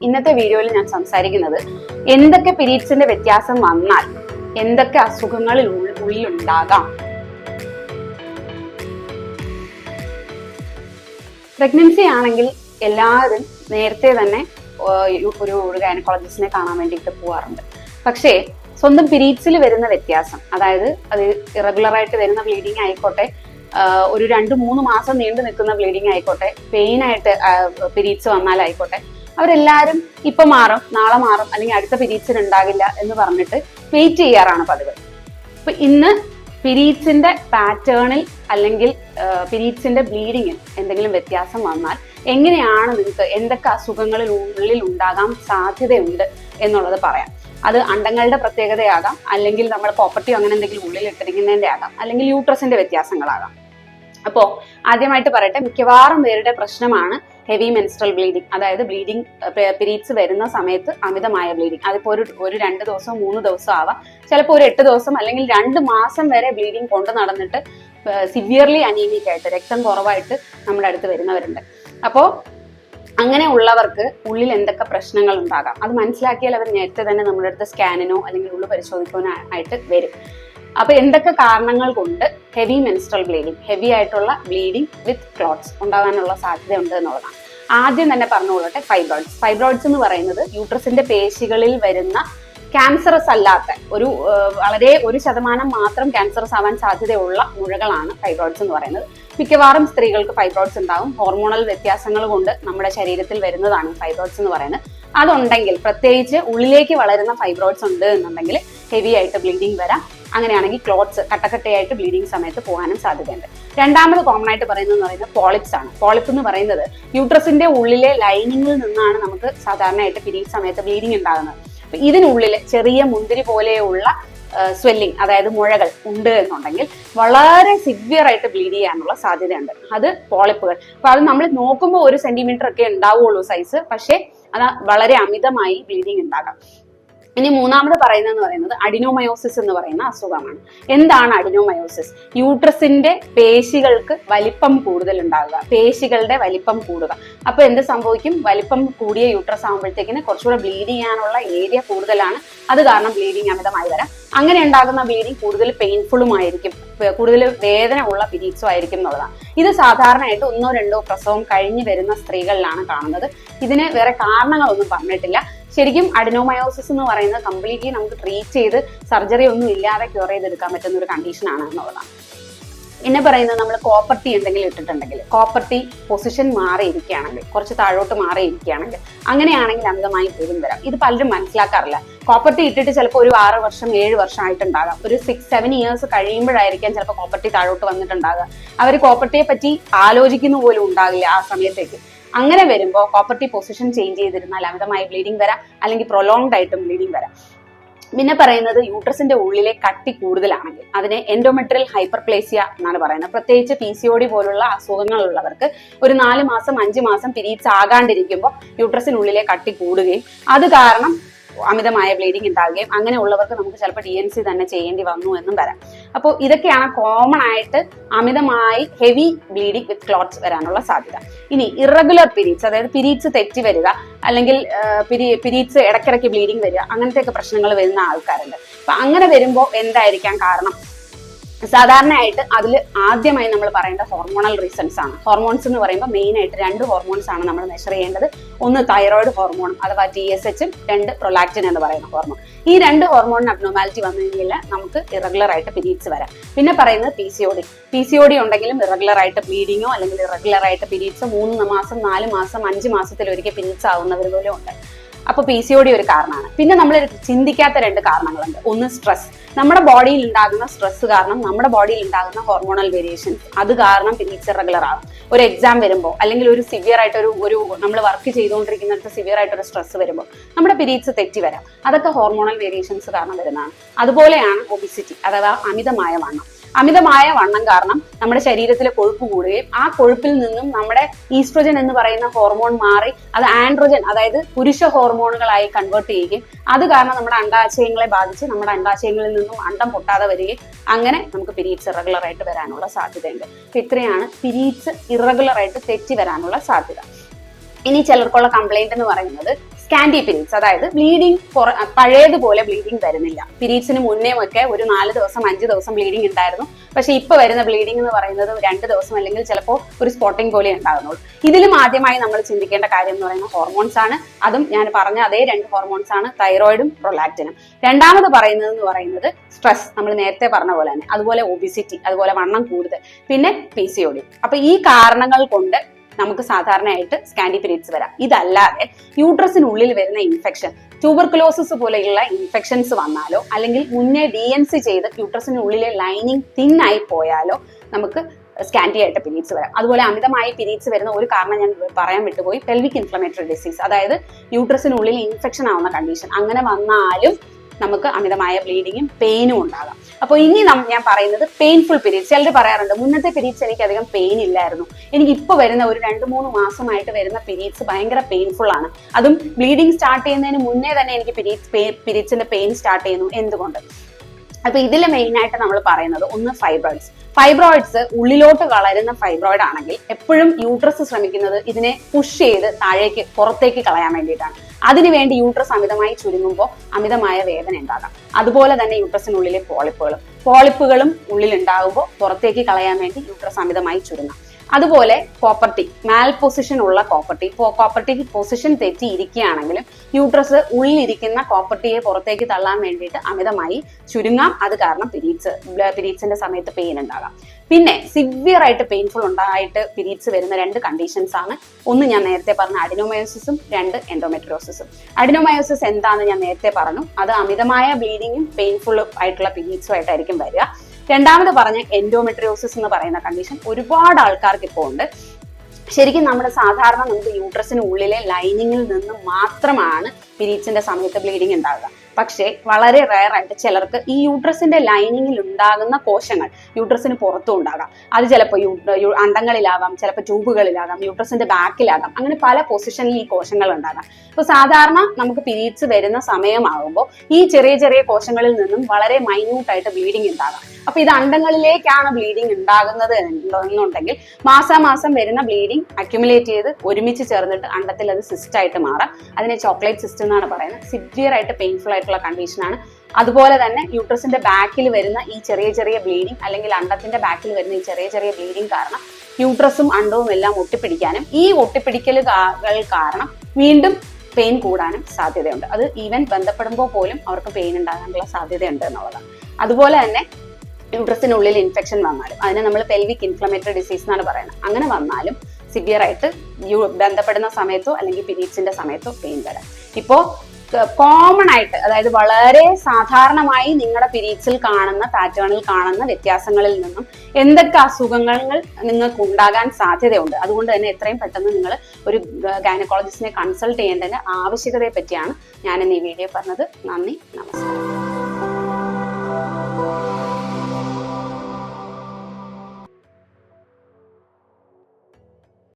ഇന്നത്തെ വീഡിയോയിൽ ഞാൻ സംസാരിക്കുന്നത് എന്തൊക്കെ പിരീഡ്സിന്റെ വ്യത്യാസം വന്നാൽ എന്തൊക്കെ അസുഖങ്ങളിൽ ഉള്ളിൽ ഉണ്ടാകാം പ്രഗ്നൻസി ആണെങ്കിൽ എല്ലാവരും നേരത്തെ തന്നെ ഒരു ഒരു ഗൈനക്കോളജിസ്റ്റിനെ കാണാൻ വേണ്ടിയിട്ട് പോവാറുണ്ട്. പക്ഷേ സ്വന്തം പിരീഡ്സിൽ വരുന്ന വ്യത്യാസം അതായത് അത് ഇറഗുലറായിട്ട് വരുന്ന ബ്ലീഡിങ് ആയിക്കോട്ടെ ഒരു രണ്ട് മൂന്ന് മാസം നീണ്ടു നിൽക്കുന്ന ബ്ലീഡിങ് ആയിക്കോട്ടെ പെയിൻ ആയിട്ട് പീരീഡ്സ് വന്നാലായിക്കോട്ടെ അവരെല്ലാവരും ഇപ്പൊ മാറും നാളെ മാറും അല്ലെങ്കിൽ അടുത്ത പീരീഡ്സിന് ഉണ്ടാകില്ല എന്ന് പറഞ്ഞിട്ട് വെയിറ്റ് ചെയ്യാറാണ് പതിവ്. അപ്പൊ ഇന്ന് പിരീച്ചിന്റെ പാറ്റേണിൽ അല്ലെങ്കിൽ പിരീച്ചിന്റെ ബ്ലീഡിങ്ങിൽ എന്തെങ്കിലും വ്യത്യാസം വന്നാൽ എങ്ങനെയാണ് നിങ്ങൾക്ക് എന്തൊക്കെ അസുഖങ്ങളിൽ ഉള്ളിൽ ഉണ്ടാകാൻ സാധ്യതയുണ്ട് എന്നുള്ളത് പറയാം. അത് അണ്ടങ്ങളുടെ പ്രത്യേകതയാകാം അല്ലെങ്കിൽ നമ്മുടെ പ്രോപ്പർട്ടിയോ അങ്ങനെ എന്തെങ്കിലും ഉള്ളിൽ ഇട്ടിരിക്കുന്നതിന്റെ ആകാം അല്ലെങ്കിൽ യൂട്രസിന്റെ വ്യത്യാസങ്ങളാകാം. അപ്പോ ആദ്യമായിട്ട് പറയട്ടെ മിക്കവാറും പേരുടെ പ്രശ്നമാണ് ഹെവി മെൻസ്ട്രൽ ബ്ലീഡിങ് അതായത് ബ്ലീഡിങ് പീരീഡ്സ് വരുന്ന സമയത്ത് അമിതമായ ബ്ലീഡിങ് അതിപ്പോൾ ഒരു ഒരു രണ്ട് ദിവസം മൂന്ന് ദിവസം ആവാം. ചിലപ്പോൾ ഒരു എട്ട് ദിവസം അല്ലെങ്കിൽ രണ്ട് മാസം വരെ ബ്ലീഡിങ് കൊണ്ട് നടന്നിട്ട് സിവിയർലി അനീമിക് ആയിട്ട് രക്തം കുറവായിട്ട് നമ്മുടെ അടുത്ത് വരുന്നവരുണ്ട്. അപ്പോൾ അങ്ങനെ ഉള്ളവർക്ക് ഉള്ളിൽ എന്തൊക്കെ പ്രശ്നങ്ങൾ ഉണ്ടാകാം? അത് മനസ്സിലാക്കിയാൽ അവർ നേരത്തെ തന്നെ നമ്മുടെ അടുത്ത് സ്കാനിനോ അല്ലെങ്കിൽ ഉള്ളു പരിശോധിക്കാനോ ആയിട്ട് വരും. അപ്പൊ എന്തൊക്കെ കാരണങ്ങൾ കൊണ്ട് ഹെവി മെൻസ്ട്രൽ ബ്ലീഡിങ് ഹെവി ആയിട്ടുള്ള ബ്ലീഡിങ് വിത്ത് ക്ലോട്ട്സ് ഉണ്ടാകാനുള്ള സാധ്യത ഉണ്ട് എന്നുള്ളതാണ്. ആദ്യം തന്നെ പറഞ്ഞുകൊള്ളട്ടെ ഫൈബ്രോയിഡ്സ് ഫൈബ്രോയിഡ്സ് എന്ന് പറയുന്നത് യൂട്രസിന്റെ പേശികളിൽ വരുന്ന ക്യാൻസറസ് അല്ലാത്ത ഒരു വളരെ ഒരു ശതമാനം മാത്രം ക്യാൻസറസ് ആവാൻ സാധ്യതയുള്ള മുഴകളാണ് ഫൈബ്രോയിഡ്സ് എന്ന് പറയുന്നത്. മിക്കവാറും സ്ത്രീകൾക്ക് ഫൈബ്രോയിഡ്സ് ഉണ്ടാവും. ഹോർമോണൽ വ്യത്യാസങ്ങൾ കൊണ്ട് നമ്മുടെ ശരീരത്തിൽ വരുന്നതാണ് ഫൈബ്രോയിഡ്സ് എന്ന് പറയുന്നത്. അതുണ്ടെങ്കിൽ പ്രത്യേകിച്ച് ഉള്ളിലേക്ക് വളരുന്ന ഫൈബ്രോയിഡ്സ് ഉണ്ട് എന്നുണ്ടെങ്കിൽ ഹെവി ആയിട്ട് ബ്ലീഡിങ് വരാം. അങ്ങനെയാണെങ്കിൽ ക്ലോത്ത്സ് കട്ടക്കട്ടയായിട്ട് ബ്ലീഡിങ് സമയത്ത് പോകാനും സാധ്യതയുണ്ട്. രണ്ടാമത് കോമൺ ആയിട്ട് പറയുന്നത് പറയുന്നത് പോളിപ്സ് ആണ്. പോളിപ്പ് എന്ന് പറയുന്നത് യൂട്രസിന്റെ ഉള്ളിലെ ലൈനിങ്ങിൽ നിന്നാണ് നമുക്ക് സാധാരണയായിട്ട് പിരീഡ് സമയത്ത് ബ്ലീഡിങ് ഉണ്ടാകുന്നത്. അപ്പൊ ഇതിനുള്ളിൽ ചെറിയ മുന്തിരി പോലെയുള്ള സ്വെല്ലിങ് അതായത് മുഴകൾ ഉണ്ട് എന്നുണ്ടെങ്കിൽ വളരെ സിവിയർ ആയിട്ട് ബ്ലീഡ് ചെയ്യാനുള്ള സാധ്യതയുണ്ട്. അത് പോളിപ്പുകൾ അപ്പൊ അത് നമ്മൾ നോക്കുമ്പോൾ ഒരു സെന്റിമീറ്റർ ഒക്കെ ഉണ്ടാവുള്ളൂ സൈസ് പക്ഷേ അത് വളരെ അമിതമായി ബ്ലീഡിങ് ഉണ്ടാകാം. ഇനി മൂന്നാമത് പറയുന്നതെന്ന് പറയുന്നത് അഡിനോമയോസിസ് എന്ന് പറയുന്ന അസുഖമാണ്. എന്താണ് അഡിനോമയോസിസ്? യൂട്രസിന്റെ പേശികൾക്ക് വലിപ്പം കൂടുതൽ ഉണ്ടാകുക പേശികളുടെ വലിപ്പം കൂടുക. അപ്പൊ എന്ത് സംഭവിക്കും? വലിപ്പം കൂടിയ യൂട്രസ് ആകുമ്പോഴത്തേക്കിന് കുറച്ചുകൂടെ ബ്ലീഡ് ചെയ്യാനുള്ള ഏരിയ കൂടുതലാണ്. അത് കാരണം ബ്ലീഡിങ് അമിതമായി വരാം. അങ്ങനെ ഉണ്ടാകുന്ന ബ്ലീഡിങ് കൂടുതൽ പെയിൻഫുള്ളും ആയിരിക്കും. കൂടുതൽ വേദന ഉള്ള പിരീഡ്സും ആയിരിക്കും എന്നുള്ളതാണ്. ഇത് സാധാരണയായിട്ട് ഒന്നോ രണ്ടോ പ്രസവം കഴിഞ്ഞ് വരുന്ന സ്ത്രീകളിലാണ് കാണുന്നത്. ഇതിന് വേറെ കാരണങ്ങളൊന്നും പറഞ്ഞിട്ടില്ല. ശരിക്കും അഡിനോമയോസിസ് എന്ന് പറയുന്നത് കംപ്ലീറ്റ്ലി നമുക്ക് ട്രീറ്റ് ചെയ്ത് സർജറി ഒന്നും ഇല്ലാതെ ക്യൂർ ചെയ്തെടുക്കാൻ പറ്റുന്ന ഒരു കണ്ടീഷനാണ് എന്നുള്ളതാണ്. പിന്നെ പറയുന്നത് നമ്മൾ കോപ്പർട്ടി എന്തെങ്കിലും ഇട്ടിട്ടുണ്ടെങ്കിൽ കോപ്പർട്ടി പൊസിഷൻ മാറിയിരിക്കുകയാണെങ്കിൽ കുറച്ച് താഴോട്ട് മാറിയിരിക്കുകയാണെങ്കിൽ അങ്ങനെയാണെങ്കിൽ അമിതമായി പോലും വരാം. ഇത് പലരും മനസ്സിലാക്കാറില്ല. കോപ്പർട്ടി ഇട്ടിട്ട് ചിലപ്പോൾ ഒരു ആറ് വർഷം ഏഴ് വർഷം ആയിട്ടുണ്ടാകാം. ഒരു സിക്സ് സെവൻ ഇയേഴ്സ് കഴിയുമ്പോഴായിരിക്കാം ചിലപ്പോൾ കോപ്പർട്ടി താഴോട്ട് വന്നിട്ടുണ്ടാകുക അവർ കോപ്പർട്ടിയെ പറ്റി ആലോചിക്കുന്ന പോലും ഉണ്ടാകില്ല ആ സമയത്തേക്ക്. അങ്ങനെ വരുമ്പോൾ കോപ്പർട്ടി പൊസിഷൻ ചേഞ്ച് ചെയ്തിരുന്നാൽ അമിതമായി ബ്ലീഡിങ് വരാം അല്ലെങ്കിൽ പ്രൊലോങ്ഡ് ആയിട്ടും ബ്ലീഡിങ് വരാം. പിന്നെ പറയുന്നത് യൂട്രസിന്റെ ഉള്ളിലെ കട്ടി കൂടുതലാണെങ്കിൽ അതിനെ എൻഡോമെട്രിയൽ ഹൈപ്പർപ്ലേസിയ എന്നാണ് പറയുന്നത്. പ്രത്യേകിച്ച് പി സി ഒ ഡി പോലുള്ള അസുഖങ്ങളുള്ളവർക്ക് ഒരു നാല് മാസം അഞ്ച് മാസം പിരീഡ്സ് ആകാണ്ടിരിക്കുമ്പോൾ യൂട്രസിനുള്ളിലെ കട്ടി കൂടുകയും അത് കാരണം അമിതമായ ബ്ലീഡിങ് ഉണ്ടാവുകയും അങ്ങനെ ഉള്ളവർക്ക് നമുക്ക് ചിലപ്പോൾ ഡി എൻ സി തന്നെ ചെയ്യേണ്ടി വന്നു എന്നും വരാം. അപ്പോൾ ഇതൊക്കെയാണ് കോമൺ ആയിട്ട് അമിതമായി ഹെവി ബ്ലീഡിങ് വിത്ത് ക്ലോട്ട്സ് വരാനുള്ള സാധ്യത. ഇനി ഇറഗുലർ പിരീഡ്സ് അതായത് പിരീഡ്സ് തെറ്റി വരിക അല്ലെങ്കിൽ പിരീഡ്സ് ഇടയ്ക്കിടയ്ക്ക് ബ്ലീഡിങ് വരിക അങ്ങനത്തെയൊക്കെ പ്രശ്നങ്ങൾ വരുന്ന ആൾക്കാരുണ്ട്. അപ്പൊ അങ്ങനെ വരുമ്പോൾ എന്തായിരിക്കാം കാരണം? സാധാരണയായിട്ട് അതിൽ ആദ്യമായി നമ്മൾ പറയേണ്ട ഹോർമോണൽ റീസൺസ് ആണ്. ഹോർമോൺസ് എന്ന് പറയുമ്പോൾ മെയിൻ ആയിട്ട് രണ്ട് ഹോർമോൺസ് ആണ് നമ്മൾ മെഷർ ചെയ്യേണ്ടത്. ഒന്ന് തൈറോയിഡ് ഹോർമോൺ അഥവാ ടി എസ് എച്ചും രണ്ട് പ്രൊലാക്റ്റിൻ എന്ന് പറയുന്ന ഹോർമോൺ ഈ രണ്ട് ഹോർമോണിന് അബ്നോമാലിറ്റി വന്നു കഴിഞ്ഞാൽ നമുക്ക് ഇറഗുലർ ആയിട്ട് പിരീഡ്സ് വരാം. പിന്നെ പറയുന്നത് P C O D P C O D ഉണ്ടെങ്കിലും ഇറഗുലർ ആയിട്ട് ബ്ലീഡിങ്ങോ അല്ലെങ്കിൽ ഇറഗുലർ ആയിട്ട് പീരീഡ്സ് മൂന്ന് മാസം നാല് മാസം അഞ്ച് മാസത്തിൽ ഒരിക്കൽ പീരീഡ്സ് ആവുന്നവർ പോലും ഉണ്ട്. അപ്പൊ പി സി ഒ ഡി ഒരു കാരണമാണ്. പിന്നെ നമ്മൾ ചിന്തിക്കാത്ത രണ്ട് കാരണങ്ങളുണ്ട്. ഒന്ന് സ്ട്രെസ് നമ്മുടെ ബോഡിയിൽ ഉണ്ടാകുന്ന സ്ട്രെസ് കാരണം നമ്മുടെ ബോഡിയിൽ ഉണ്ടാകുന്ന ഹോർമോണൽ വേരിയേഷൻ അത് കാരണം പീരീഡ്സ് റെഗുലർ ആകും ഒരു എക്സാം വരുമ്പോൾ അല്ലെങ്കിൽ ഒരു സിവിയർ ആയിട്ട് ഒരു ഒരു നമ്മൾ വർക്ക് ചെയ്തുകൊണ്ടിരിക്കുന്നിടത്ത് സിവിയർ ആയിട്ട് ഒരു സ്ട്രെസ് വരുമ്പോൾ നമ്മുടെ പിരീഡ്സ് തെറ്റി വരാം. അതൊക്കെ ഹോർമോണൽ വേരിയേഷൻസ് കാരണം വരുന്നതാണ്. അതുപോലെയാണ് ഒബിസിറ്റി അഥവാ അമിതമായ വണ്ണം. അമിതമായ വണ്ണം കാരണം നമ്മുടെ ശരീരത്തിലെ കൊഴുപ്പ് കൂടുകയും ആ കൊഴുപ്പിൽ നിന്നും നമ്മുടെ ഈസ്ട്രോജൻ എന്ന് പറയുന്ന ഹോർമോൺ മാറി അത് ആൻഡ്രോജൻ അതായത് പുരുഷ ഹോർമോണുകളായി കൺവേർട്ട് ചെയ്യുകയും അത് കാരണം നമ്മുടെ അണ്ടാശയങ്ങളെ ബാധിച്ച് നമ്മുടെ അണ്ടാശയങ്ങളിൽ നിന്നും അണ്ടം പൊട്ടാതെ വരികയും അങ്ങനെ നമുക്ക് പിരീഡ്സ് ഇറഗുലർ ആയിട്ട് വരാനുള്ള സാധ്യതയുണ്ട്. അപ്പൊ ഇത്രയാണ് പിരീഡ്സ് ഇറഗുലർ ആയിട്ട് തെറ്റി വരാനുള്ള സാധ്യത. ഇനി ചിലർക്കുള്ള കംപ്ലൈന്റ് എന്ന് പറയുന്നത് സ്കാൻഡി പീരീഡ്സ് അതായത് ബ്ലീഡിങ് പഴയതുപോലെ ബ്ലീഡിങ് വരുന്നില്ല. പിരീഡ്സിന് മുന്നേ ഒക്കെ ഒരു നാല് ദിവസം അഞ്ച് ദിവസം ബ്ലീഡിങ് ഉണ്ടായിരുന്നു. പക്ഷെ ഇപ്പൊ വരുന്ന ബ്ലീഡിംഗ് എന്ന് പറയുന്നത് രണ്ട് ദിവസം അല്ലെങ്കിൽ ചിലപ്പോൾ ഒരു സ്പോട്ടിംഗ് പോലെ ഉണ്ടാകുന്നുള്ളൂ ഇതിലും ആദ്യമായി നമ്മൾ ചിന്തിക്കേണ്ട കാര്യം എന്ന് പറയുന്നത് ഹോർമോൺസ് ആണ്. അതും ഞാൻ പറഞ്ഞ അതേ രണ്ട് ഹോർമോൺസ് ആണ് തൈറോയിഡും പ്രൊലാക്റ്റിനും രണ്ടാമത് പറയുന്നത് എന്ന് പറയുന്നത് സ്ട്രെസ് നമ്മൾ നേരത്തെ പറഞ്ഞ പോലെ തന്നെ. അതുപോലെ ഒബിസിറ്റി അതുപോലെ വണ്ണം കൂടുതൽ. പിന്നെ പി സി ഒ ഡി അപ്പൊ ഈ കാരണങ്ങൾ കൊണ്ട് നമുക്ക് സാധാരണയായിട്ട് സ്കാൻഡി പീരീഡ്സ് വരാം. ഇതല്ലാതെ യൂട്രസിനുള്ളിൽ വരുന്ന ഇൻഫെക്ഷൻ ട്യൂബർക്കുലോസിസ് പോലെയുള്ള ഇൻഫെക്ഷൻസ് വന്നാലോ അല്ലെങ്കിൽ മുന്നേ ഡി എൻ സി ചെയ്ത് യൂട്രസിനുള്ളിലെ ലൈനിങ് തിന്നായി പോയാലോ നമുക്ക് സ്കാൻഡി ആയിട്ട് പിരീഡ്സ് വരാം. അതുപോലെ അമിതമായി പിരീഡ്സ് വരുന്ന ഒരു കാരണം ഞാൻ പറയാൻ വിട്ടുപോയി പെൽവിക് ഇൻഫ്ലമേറ്ററി ഡിസീസ് അതായത് യൂട്രസിനുള്ളിൽ ഇൻഫെക്ഷൻ ആവുന്ന കണ്ടീഷൻ അങ്ങനെ വന്നാലും നമുക്ക് അമിതമായ ബ്ലീഡിങ്ങും പെയിനും ഉണ്ടാകാം. അപ്പോൾ ഇനി ഞാൻ പറയുന്നത് പെയിൻഫുൾ പീരീഡ്സ് ചിലർ പറയാറുണ്ട് മുന്നത്തെ പീരീഡ്സ് എനിക്ക് അധികം പെയിൻ ഇല്ലായിരുന്നു. എനിക്ക് ഇപ്പോൾ വരുന്ന ഒരു രണ്ട് മൂന്ന് മാസമായിട്ട് വരുന്ന പീരീഡ്സ് ഭയങ്കര പെയിൻഫുൾ ആണ്. അതും ബ്ലീഡിങ് സ്റ്റാർട്ട് ചെയ്യുന്നതിന് മുന്നേ തന്നെ എനിക്ക് പീരീഡ്സ് പീരീഡ്സിന്റെ പെയിൻ സ്റ്റാർട്ട് ചെയ്യുന്നു. എന്തുകൊണ്ട്? അപ്പൊ ഇതിൽ മെയിൻ ആയിട്ട് നമ്മൾ പറയുന്നത് ഒന്ന് ഫൈബ്രോയിഡ്സ് ഫൈബ്രോയിഡ്സ് ഉള്ളിലോട്ട് വളരുന്ന ഫൈബ്രോയിഡ് ആണെങ്കിൽ എപ്പോഴും യൂട്രസ് ശ്രമിക്കുന്നത് ഇതിനെ പുഷ് ചെയ്ത് താഴേക്ക് പുറത്തേക്ക് കളയാൻ വേണ്ടിയിട്ടാണ്. അതിനുവേണ്ടി യൂട്രസ് അമിതമായി ചുരുങ്ങുമ്പോൾ അമിതമായ വേദന ഉണ്ടാകാം. അതുപോലെ തന്നെ യൂട്രസിനുള്ളിലെ പോളിപ്പുകളും പോളിപ്പുകളും ഉള്ളിൽ ഉണ്ടാകുമ്പോൾ പുറത്തേക്ക് കളയാൻ വേണ്ടി യൂട്രസ് അമിതമായി ചുരുങ്ങാം. അതുപോലെ കോപ്പർട്ടി മാൽ പൊസിഷൻ ഉള്ള copper T copper T position തെറ്റി ഇരിക്കുകയാണെങ്കിലും യൂട്രസ് ഉള്ളിലിരിക്കുന്ന കോപ്പർട്ടിയെ പുറത്തേക്ക് തള്ളാൻ വേണ്ടിയിട്ട് അമിതമായി ചുരുങ്ങാം. അത് കാരണം പിരീഡ്സ് പിരീഡ്സിന്റെ സമയത്ത് പെയിൻ ഉണ്ടാകാം. പിന്നെ സിവിയർ ആയിട്ട് പെയിൻഫുൾ ഉണ്ടായിട്ട് പിരീഡ്സ് വരുന്ന രണ്ട് കണ്ടീഷൻസ് ആണ്. ഒന്ന് ഞാൻ നേരത്തെ പറഞ്ഞ അഡിനോമയോസിസും രണ്ട് എൻഡോമെട്രിയോസിസും അഡിനോമയോസിസ് എന്താണെന്ന് ഞാൻ നേരത്തെ പറഞ്ഞു. അത് അമിതമായ ബ്ലീഡിങ്ങും പെയിൻഫുൾ ആയിട്ടുള്ള പിരീഡ്സും ആയിട്ടായിരിക്കും വരിക. രണ്ടാമത് പറഞ്ഞ എൻഡോമെട്രിയോസിസ് എന്ന് പറയുന്ന കണ്ടീഷൻ ഒരുപാട് ആൾക്കാർക്ക് ഇപ്പോൾ ഉണ്ട്. ശരിക്കും നമ്മുടെ സാധാരണ നമുക്ക് യൂട്രസിന് ഉള്ളിലെ ലൈനിങ്ങിൽ നിന്ന് മാത്രമാണ് പിരീഡ്സിന്റെ സമയത്ത് ബ്ലീഡിങ് ഉണ്ടാകുക പക്ഷേ വളരെ റയർ ആയിട്ട് ചിലർക്ക് ഈ യൂട്രസിന്റെ ലൈനിങ്ങിൽ ഉണ്ടാകുന്ന കോശങ്ങൾ യൂട്രസിന് പുറത്തും ഉണ്ടാകാം. അത് ചിലപ്പോൾ അണ്ടങ്ങളിലാകാം ചിലപ്പോൾ ട്യൂബുകളിലാകാം യൂട്രസിന്റെ ബാക്കിലാകാം അങ്ങനെ പല പൊസിഷനിൽ ഈ കോശങ്ങൾ ഉണ്ടാകാം. അപ്പോൾ സാധാരണ നമുക്ക് പീരീഡ്സ് വരുന്ന സമയമാകുമ്പോൾ ഈ ചെറിയ ചെറിയ കോശങ്ങളിൽ നിന്നും വളരെ മൈന്യൂട്ട് ആയിട്ട് ബ്ലീഡിങ് ഉണ്ടാകാം. അപ്പൊ ഇത് അണ്ടങ്ങളിലേക്കാണ് ബ്ലീഡിങ് ഉണ്ടാകുന്നത് എന്നുണ്ടെങ്കിൽ മാസാമാസം വരുന്ന ബ്ലീഡിങ് അക്യുമുലേറ്റ് ചെയ്ത് ഒരുമിച്ച് ചേർന്നിട്ട് അണ്ടത്തിൽ അത് സിസ്റ്റായിട്ട് മാറാം. അതിനെ ചോക്ലേറ്റ് സിസ്റ്റ് എന്നാണ് പറയുന്നത്. സിവിയർ ആയിട്ട് പെയിൻഫുൾ ആയിട്ടുള്ള കണ്ടീഷനാണ് അതുപോലെ തന്നെ യൂട്രസിന്റെ ബാക്കിൽ വരുന്ന ഈ ചെറിയ ചെറിയ ബ്ലീഡിങ് അല്ലെങ്കിൽ അണ്ടത്തിന്റെ ബാക്കിൽ വരുന്ന ഈ ചെറിയ ചെറിയ ബ്ലീഡിങ് കാരണം യൂട്രസും അണ്ടവും എല്ലാം ഒട്ടിപ്പിടിക്കാനും ഈ ഒട്ടിപ്പിടിക്കലുകൾ കാരണം വീണ്ടും പെയിൻ കൂടാനും സാധ്യതയുണ്ട്. അത് ഈവൻ ബന്ധപ്പെടുമ്പോൾ പോലും അവർക്ക് പെയിൻ ഉണ്ടാകാനുള്ള സാധ്യതയുണ്ട് എന്നുള്ളതാണ് അതുപോലെ തന്നെ യൂട്രസിനുള്ളിൽ ഇൻഫെക്ഷൻ വന്നാലും അതിനെ നമ്മൾ പെൽവിക് ഇൻഫ്ലമേറ്ററി ഡിസീസ് എന്നാണ് പറയുന്നത്. അങ്ങനെ വന്നാലും സിവിയർ ആയിട്ട് ബന്ധപ്പെടുന്ന സമയത്തോ അല്ലെങ്കിൽ പീരീഡ്സിന്റെ സമയത്തോ പെയിൻ വരാം. ഇപ്പോ കോമൺ ആയിട്ട് അതായത് വളരെ സാധാരണമായി നിങ്ങളുടെ പിരീഡ്സിൽ കാണുന്ന പാറ്റേണിൽ കാണുന്ന വ്യത്യാസങ്ങളിൽ നിന്നും എന്തൊക്കെ അസുഖങ്ങൾ നിങ്ങൾക്ക് ഉണ്ടാകാൻ സാധ്യതയുണ്ട്. അതുകൊണ്ട് തന്നെ എത്രയും പെട്ടെന്ന് നിങ്ങൾ ഒരു ഗൈനക്കോളജിസ്റ്റിനെ കൺസൾട്ട് ചെയ്യേണ്ടതിന്റെ ആവശ്യകതയെ പറ്റിയാണ് ഞാൻ ഇന്ന് ഈ വീഡിയോ പറഞ്ഞത്. നന്ദി നമസ്കാരം.